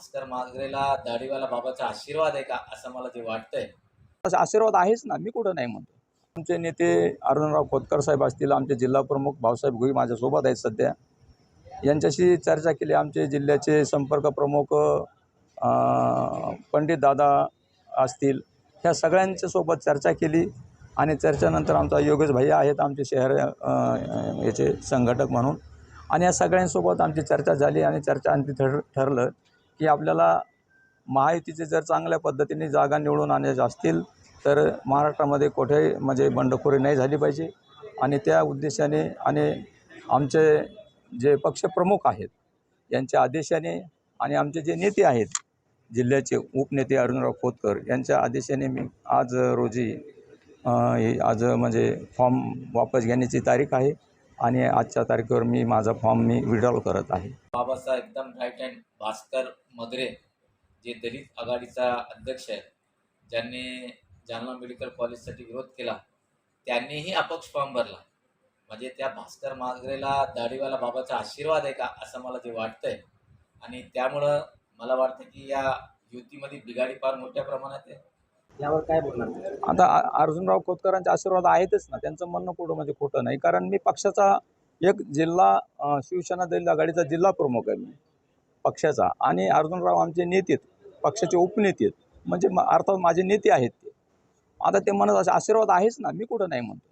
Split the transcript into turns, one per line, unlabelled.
भास्कर मांजरेला दाढीवाला बाबाचा आशीर्वाद आहे का असं मला जे वाटतंय.
असा आशीर्वाद आहेच ना मी कुठं नाही म्हणतो. आमचे नेते अरुणराव खोतकर साहेब असतील आमचे जिल्हा प्रमुख भाऊसाहेब घुई माझ्यासोबत आहेत सध्या. यांच्याशी चर्चा केली आमचे जिल्ह्याचे संपर्क प्रमुख पंडित दादा असतील ह्या सगळ्यांच्या सोबत चर्चा केली. आणि चर्चेनंतर आमचा योगेश भैया आहेत आमचे शहर याचे संघटक म्हणून. आणि या सगळ्यांसोबत आमची चर्चा झाली आणि चर्चा आणखी ठर ठरलं. की आपल्याला महायुतीचे जर चांगल्या पद्धतीने जागा निवडून आणायच्या असतील तर महाराष्ट्रामध्ये कुठेही म्हणजे बंडखोरी नाही झाली पाहिजे. आणि त्या उद्देशाने आणि आमचे जे पक्षप्रमुख आहेत यांच्या आदेशाने आणि आमचे जे नेते आहेत जिल्ह्याचे उपनेते अरुणराव खोतकर यांच्या आदेशाने मी आज रोजी आज म्हणजे फॉर्म वापस घेण्याची तारीख आहे. आणि आजच्या तारखेवर मी माझा फॉर्म मी विड्रॉल करत आहे.
बाबाचा एकदम राईट हँड भास्कर मगरे जे दलित आघाडीचा अध्यक्ष आहे ज्यांनी जालना मेडिकल कॉलेजसाठी विरोध केला त्यांनीही अपक्ष फॉर्म भरला. म्हणजे त्या भास्कर मागरेला दाढीवाला बाबाचा आशीर्वाद आहे का असं मला जे वाटतंय. आणि त्यामुळं मला वाटतं की या युतीमध्ये बिघाडी फार मोठ्या प्रमाणात आहे.
यावर काय बोलणार?
आता अर्जुनराव खोतकरांचे आशीर्वाद आहेतच ना. त्यांचं म्हणणं कुठं म्हणजे खोटं नाही. कारण मी पक्षाचा एक जिल्हा शिवसेना दलित आघाडीचा जिल्हा प्रमुख आहे मी. पक्षाचा. आणि अर्जुनराव आमचे नेते आहेत. पक्षाचे उपनेते आहेत. म्हणजे म- अर्थात माझे नेते आहेत ते. आता ते म्हणत असे आशीर्वाद आहेच ना. मी कुठं नाही म्हणतो.